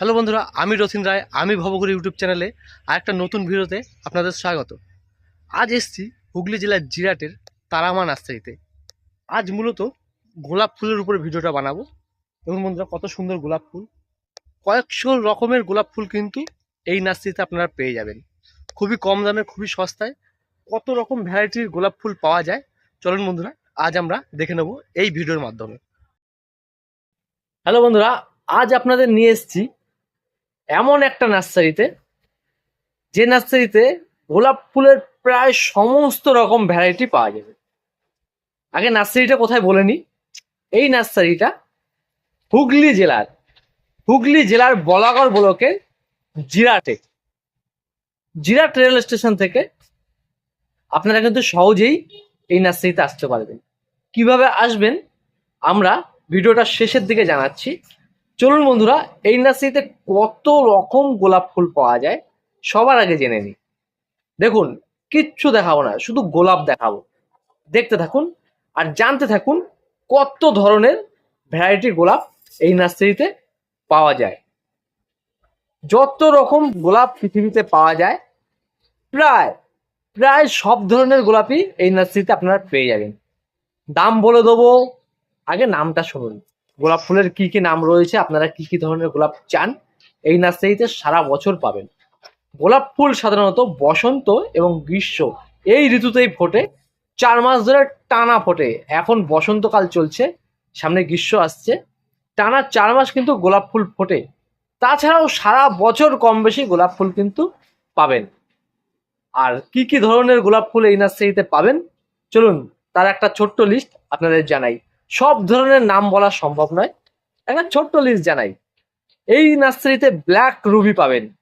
Hello বন্ধুরা, আমি রথিন রায়, আমি ভবগুরি ইউটিউব চ্যানেলে আর একটা নতুন ভিডিওতে আপনাদের স্বাগত। আজ এসছি হুগলি জেলার জিরাটের তারামা নার্সারিতে আজ মূলত গোলাপ ফুলের উপরে ভিডিওটা বানাবো। এবং বন্ধুরা, কত সুন্দর গোলাপ ফুল। কয়েকশো রকমের গোলাপ ফুল কিন্তু এই নার্সারিতে আপনারা পেয়ে যাবেন। খুবই কম দামে, খুবই সস্তায়, কত রকম ভ্যারাইটির গোলাপ ফুল পাওয়া যায়। চলুন বন্ধুরা, আজ আমরা দেখে নেব এই ভিডিওর মাধ্যমে। হ্যালো বন্ধুরা, আজ আপনাদের নিয়ে এসেছি এমন একটা নার্সারিতে, যে নার্সারিতে গোলাপ ফুলের প্রায় সমস্ত রকম ভ্যারাইটি পাওয়া যাবে। আগে নার্সারিটা কোথায় বলে নি? এই নার্সারিটা হুগলি জেলার হুগলি জেলার বলাগড় ব্লকের জিরাটে। জিরাট রেল স্টেশন থেকে আপনারা কিন্তু সহজেই এই নার্সারিতে আসতে পারবেন। কীভাবে আসবেন? আমরা ভিডিওটা শেষের দিকে জানাচ্ছি। চলুন বন্ধুরা, এই নার্সারিতে কত রকম গোলাপ ফুল পাওয়া যায়, সবার আগে জেনে নিই। দেখুন, কিচ্ছু দেখাবো না, শুধু গোলাপ দেখাবো। দেখতে থাকুন আর জানতে থাকুন কত ধরনের ভ্যারাইটির গোলাপ এই নার্সারিতে পাওয়া যায়। যত রকম গোলাপ পৃথিবীতে পাওয়া যায়, প্রায় প্রায় সব ধরনের গোলাপই এই নার্সারিতে আপনারা পেয়ে যাবেন। দাম বলে দেবো, আগে নামটা শুনুন। গোলাপ ফুলের কি কি নাম রয়েছে? আপনারা কি কি ধরনের গোলাপ চান? এই নার্সারিতে সারা বছর পাবেন। গোলাপ ফুল সাধারণত বসন্ত এবং গ্রীষ্ম। এই ঋতুতেই ফোটে। চার মাস ধরে টানা ফোটে। এখন বসন্তকাল চলছে। সামনে গ্রীষ্ম আসছে। টানা চার মাস কিন্তু গোলাপ ফুল ফোটে। তাছাড়াও সারা বছর কম বেশি গোলাপ ফুল কিন্তু পাবেন। আর কি কি ধরনের গোলাপ ফুল এই নার্সারিতে পাবেন? চলুন, তার একটা ছোট্ট লিস্ট আপনাদের জানাই। সব ধরনের নাম বলা সম্ভব নয়। একটা ছোট্ট লিস্ট জানাই। এই নার্সারিতে ব্ল্যাক রুবি পাবেন।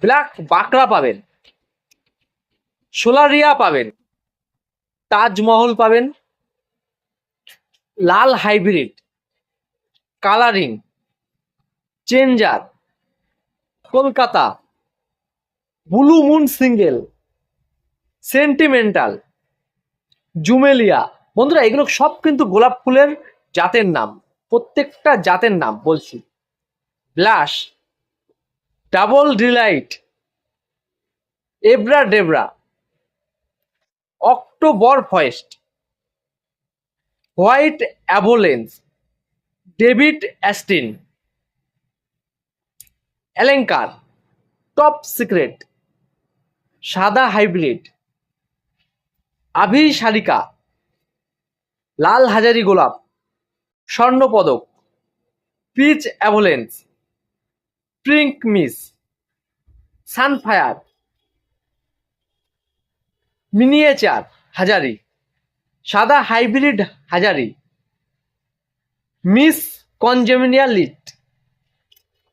ব্ল্যাক বাকরা পাবেন। সোলারিয়া পাবেন। তাজমহল পাবেন। লাল hybrid colouring changer Kolkata. Blue moon single sentimental জুমেলিয়া বন্ধুরা, এগুলো সব কিন্তু গোলাপ ফুলের জাতের নাম। প্রত্যেকটা জাতের নাম বলছি। Blush, double delight, abracadabra, October forest white avalanche David Austin অ্যালেঙ্কার top secret, সাদা হাইব্রিড আভি শালিকা লাল হাজারি গোলাপ স্বর্ণপদক peach avalanche pink miss, sunfire, miniature হাজারি, সাদা হাইব্রিড হাজারি, মিস কনজেমিনিয়া লিট,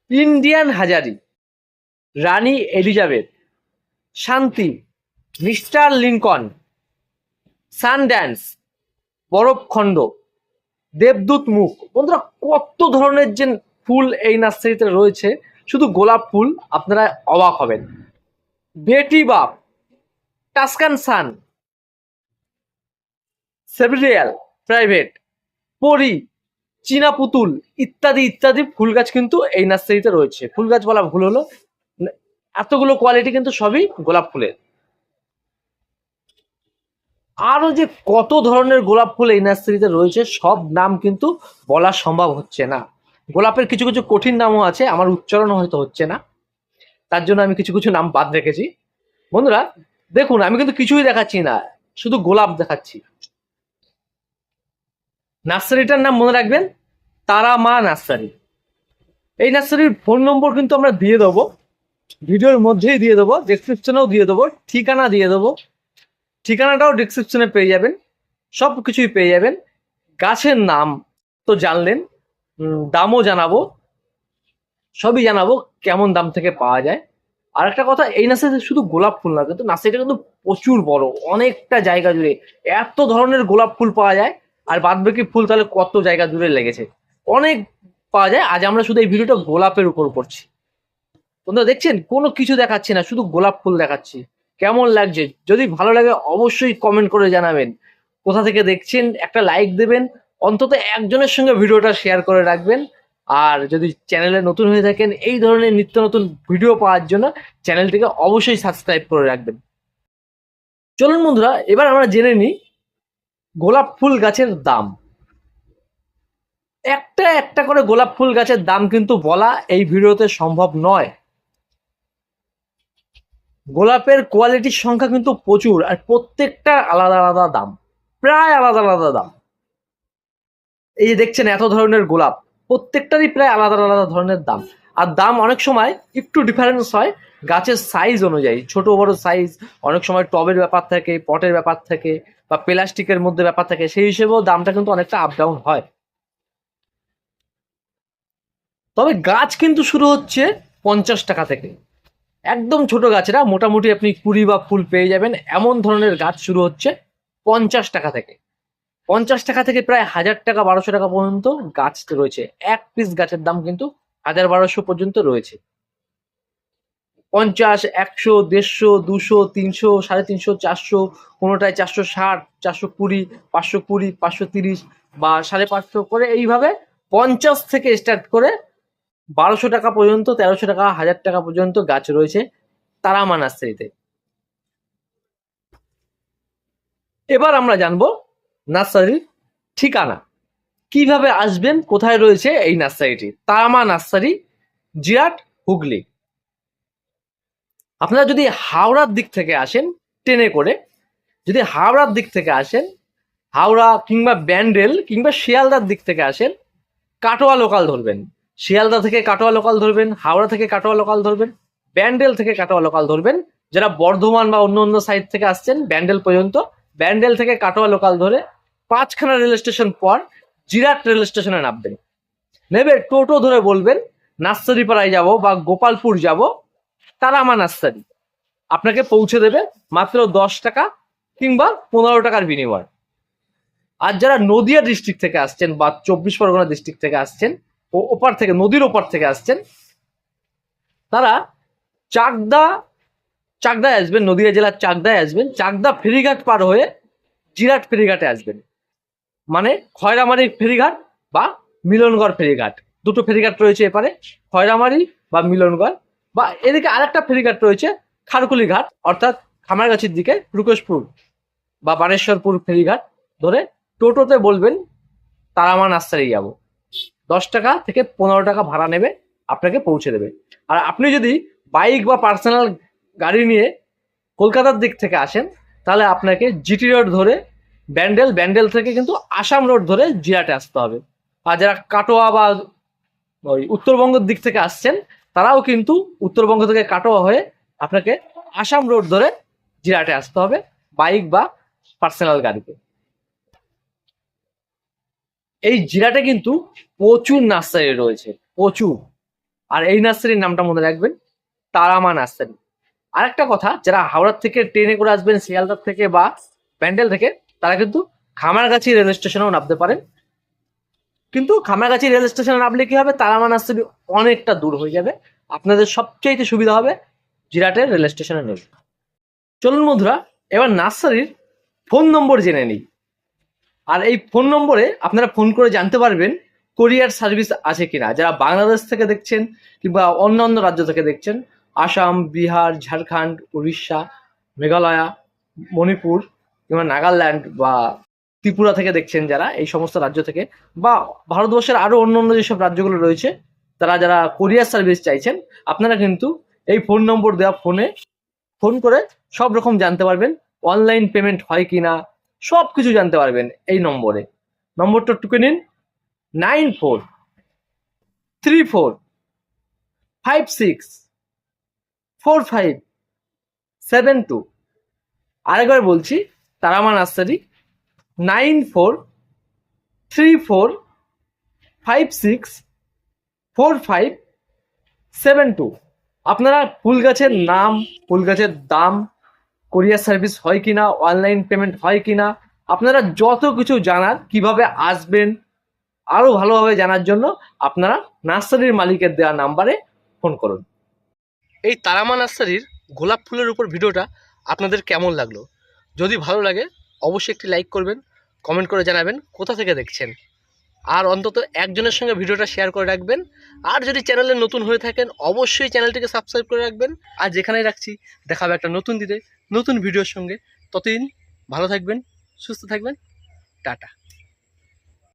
ইন্ডিয়ান হাজারি, রানী এলিজাবেথ, শান্তি, মিস্টার লিঙ্কন সানড্যান্স বরফখণ্ড দেবদূত মুখ। বন্ধুরা, কত ধরনের যে ফুল এই নার্সারিতে রয়েছে, শুধু গোলাপ ফুল আপনারা অবাক হবেন। বেটি বাপ, টাস্কান সান, সেভিরিয়াল, প্রাইভেট, পরি, চীনা পুতুল, ইত্যাদি ইত্যাদি ফুল গাছ কিন্তু এই নার্সারিতে রয়েছে। ফুল গাছ বলা ভুল হলো। এতগুলো কোয়ালিটি কিন্তু সবই গোলাপ ফুলের। আরও যে কত ধরনের গোলাপ ফুল এই নার্সারিতে রয়েছে, সব নাম কিন্তু বলা সম্ভব হচ্ছে না। গোলাপের কিছু কিছু কঠিন নামও আছে, আমার উচ্চারণ হয়তো হচ্ছে না। তার জন্য আমি কিছু কিছু নাম বাদ রেখেছি। বন্ধুরা, দেখুন, আমি কিন্তু কিছুই দেখাচ্ছি না, শুধু গোলাপ দেখাচ্ছি। নার্সারিটার নাম মনে রাখবেন? তারা মা নার্সারি। এই নার্সারির ফোন নম্বর কিন্তু আমরা দিয়ে দেবো। ভিডিওর মধ্যেই দিয়ে দেবো ডেসক্রিপশনেও দিয়ে দেবো, ঠিকানা দিয়ে দেবো। ঠিকানাটাও ডিসক্রিপশনে পেয়ে যাবেন সব কিছুই পেয়ে যাবেন। গাছের নাম তো জানলেন দামও জানাব, সবই জানাব কেমন দাম থেকে পাওয়া যায়। আর একটা কথা, এই নার্সারিতে শুধু গোলাপ ফুল না, কিন্তু নার্সারিটা কিন্তু প্রচুর বড়, অনেকটা জায়গা জুড়ে। এত ধরনের গোলাপ ফুল পাওয়া যায়, আর বাদ বাকি ফুল তাহলে কত জায়গা জুড়ে লেগেছে। অনেক পাওয়া যায়, আজ আমরা শুধু এই ভিডিওটা গোলাপের উপর করছি। বন্ধুরা, দেখছেন? কোনো কিছু দেখাচ্ছি না, শুধু গোলাপ ফুল দেখাচ্ছি। কেমন লাগছে? যদি ভালো লাগে, অবশ্যই কমেন্ট করে জানাবেন। কোথা থেকে দেখছেন, একটা লাইক দেবেন, অন্তত একজনের সঙ্গে ভিডিওটা শেয়ার করে রাখবেন। আর যদি চ্যানেলে নতুন হয়ে থাকেন, এই ধরনের নিত্য নতুন ভিডিও পাওয়ার জন্য চ্যানেলটিকে অবশ্যই সাবস্ক্রাইব করে রাখবেন। চলুন বন্ধুরা, এবার আমরা জেনে নিই গোলাপ ফুল গাছের দাম। একটা একটা করে গোলাপ ফুল গাছের দাম কিন্তু বলা এই ভিডিওতে সম্ভব নয়। গোলাপের কোয়ালিটির সংখ্যা কিন্তু প্রচুর আর প্রত্যেকটা আলাদা আলাদা দাম, প্রায় আলাদা আলাদা দাম। এই যে দেখছেন এত ধরনের গোলাপ, প্রত্যেকটারই প্রায় আলাদা আলাদা ধরনের দাম। আর দাম অনেক সময় একটু ডিফারেন্স হয় গাছের সাইজ অনুযায়ী, ছোট বড় সাইজ অনেক সময় টবের ব্যাপার থাকে, পটের ব্যাপার থাকে বা প্লাস্টিকের মধ্যে ব্যাপার থাকে, সেই হিসেবেও দামটা কিন্তু অনেকটা আপ ডাউন হয়। তবে গাছ কিন্তু শুরু হচ্ছে পঞ্চাশ টাকা থেকে। একদম ছোট গাছেরা, মোটামুটি আপনি কুড়ি বা ফুল পেয়ে যাবেন। এমন ধরনের গাছ শুরু হচ্ছে পঞ্চাশ টাকা থেকে। পঞ্চাশ টাকা থেকে প্রায় হাজার টাকা, বারোশো টাকা পর্যন্ত গাছ রয়েছে। এক পিস গাছের দাম কিন্তু হাজার বারোশো পর্যন্ত রয়েছে। পঞ্চাশ, একশো, দেড়শো, দুশো, তিনশো, সাড়ে তিনশো, চারশো, কোনোটায় চারশো ষাট, চারশো কুড়ি, পাঁচশো কুড়ি, পাঁচশো তিরিশ বা সাড়ে পাঁচশো করে এইভাবে পঞ্চাশ থেকে স্টার্ট করে বারোশো টাকা পর্যন্ত, তেরোশো টাকা, হাজার টাকা পর্যন্ত গাছ রয়েছে তারামা নার্সারিতে। এবার আমরা জানব নার্সারির ঠিকানা। কীভাবে আসবেন, কোথায় রয়েছে এই নার্সারিটি? তারামা নার্সারি, জিরাট, হুগলি। আপনারা যদি হাওড়ার দিক থেকে আসেন ট্রেনে করে, যদি হাওড়ার দিক থেকে আসেন, হাওড়া কিংবা ব্যান্ডেল কিংবা শিয়ালদার দিক থেকে আসেন, কাটোয়া লোকাল ধরবেন। শিয়ালদা থেকে কাটোয়া লোকাল ধরবেন, হাওড়া থেকে কাটোয়া লোকাল ধরবেন, ব্যান্ডেল থেকে কাটোয়া লোকাল ধরবেন। যারা বর্ধমান বা অন্য অন্য সাইড থেকে আসছেন, ব্যান্ডেল পর্যন্ত, ব্যান্ডেল থেকে কাটোয়া লোকাল ধরে পাঁচখানা রেল স্টেশন পর জিরাট রেল স্টেশনে নামবেন। নেবে টোটো ধরে বলবেন, নার্সারিপাড়ায় যাব বা গোপালপুর যাব, তারামা নার্সারি। আপনাকে পৌঁছে দেবে মাত্র দশ টাকা কিংবা পনেরো টাকার বিনিময়। আর যারা নদিয়া ডিস্ট্রিক্ট থেকে আসছেন বা চব্বিশ পরগনা ডিস্ট্রিক্ট থেকে আসছেন ওপার থেকে, নদীর ওপার থেকে আসছেন। তারা চাকদা, চাকদায় আসবেন, নদীয়া জেলার চাকদায় আসবেন। চাকদা ফেরিঘাট পার হয়ে জিরাট ফেরিঘাটে আসবেন। মানে খয়রামারি ফেরিঘাট বা মিলনগড় ফেরিঘাট। দুটো ফেরিঘাট রয়েছে এপারে, খয়রামারি বা মিলনগড়। বা এদিকে আরেকটা ফেরিঘাট রয়েছে, খারকুলি ঘাট, অর্থাৎ খামারগাছির দিকে, রুকেশপুর বা বানেশ্বরপুর ফেরিঘাট। ধরে টোটোতে বলবেন, তারামা নার্সারি যাব। দশ টাকা থেকে পনেরো টাকা ভাড়া নেবে, আপনাকে পৌঁছে দেবে। আর আপনি যদি বাইক বা পার্সোনাল গাড়ি নিয়ে কলকাতার দিক থেকে আসেন, তাহলে আপনাকে জিটি রোড ধরে ব্যান্ডেল ব্যান্ডেল থেকে কিন্তু আসাম রোড ধরে জিরাটে আসতে হবে। আর যারা কাটোয়া বা ওই উত্তরবঙ্গের দিক থেকে আসছেন, তারাও কিন্তু উত্তরবঙ্গ থেকে কাটোয়া হয়ে আপনাকে আসাম রোড ধরে জিরাটে আসতে হবে, বাইক বা পার্সোনাল গাড়িতে। এই জিরাটে কিন্তু প্রচুর নার্সারি রয়েছে, প্রচুর। আর এই নার্সারির নামটা মনে রাখবেন, তারামা নার্সারি। আরেকটা কথা, যারা হাওড়ার থেকে ট্রেনে করে আসবেন শিয়ালদার থেকে বা প্যান্ডেল থেকে, তারা কিন্তু খামারগাছি রেল স্টেশনেও নামতে পারেন। কিন্তু খামারগাছি রেল স্টেশনে নামলে কি হবে? তারামা নার্সারি অনেকটা দূর হয়ে যাবে। আপনাদের সবচাইতে সুবিধা হবে জিরাটের রেল স্টেশনে নেবে চলুন বন্ধুরা, এবার নার্সারির ফোন নম্বর জেনে নিই। আর এই ফোন নম্বরে আপনারা ফোন করে জানতে পারবেন কোরিয়ার সার্ভিস আছে কিনা। যারা বাংলাদেশ থেকে দেখছেন কিংবা অন্য অন্য রাজ্য থেকে দেখছেন, আসাম, বিহার, ঝাড়খণ্ড, উড়িষ্যা, মেঘালয়া, মণিপুর, কিংবা নাগাল্যান্ড বা ত্রিপুরা থেকে দেখছেন যারা এই সমস্ত রাজ্য থেকে বা ভারতবর্ষের আরও অন্য অন্য যেসব রাজ্যগুলো রয়েছে, তারা যারা কোরিয়ার সার্ভিস চাইছেন, আপনারা কিন্তু এই ফোন নম্বর দেওয়া ফোনে ফোন করে সব রকম জানতে পারবেন। অনলাইন পেমেন্ট হয় কিনা সব কিছু জানতে পারবেন এই নম্বরে। নম্বরটা টুকে নিন। Nine four, three four, five six, four five, seven two. আরেকবার বলছি, Tarama nursery, nine four, three four, five six, four five, seven two. আপনারা ফুল গাছের নাম, ফুল গাছের দাম কোরিয়ার সার্ভিস হয় কি না অনলাইন পেমেন্ট হয় কিনা, আপনারা যত কিছু জানার, কীভাবে আসবেন আরও ভালোভাবে জানার জন্য আপনারা নার্সারির মালিকের দেওয়া নাম্বারে ফোন করুন। এই তারামা নার্সারির গোলাপ ফুলের উপর ভিডিওটা আপনাদের কেমন লাগল? যদি ভালো লাগে, অবশ্যই একটি লাইক করবেন কমেন্ট করে জানাবেন কোথা থেকে দেখছেন। আর অন্তত একজনের সঙ্গে ভিডিওটা শেয়ার করে রাখবেন। আর যদি চ্যানেলে নতুন হয়ে থাকেন, অবশ্যই চ্যানেলটিকে সাবস্ক্রাইব করে রাখবেন। আর যেখানেই রাখছি, দেখাবে একটা নতুন দিনে নতুন ভিডিওর সঙ্গে। ততদিন ভালো থাকবেন, সুস্থ থাকবেন। টাটা।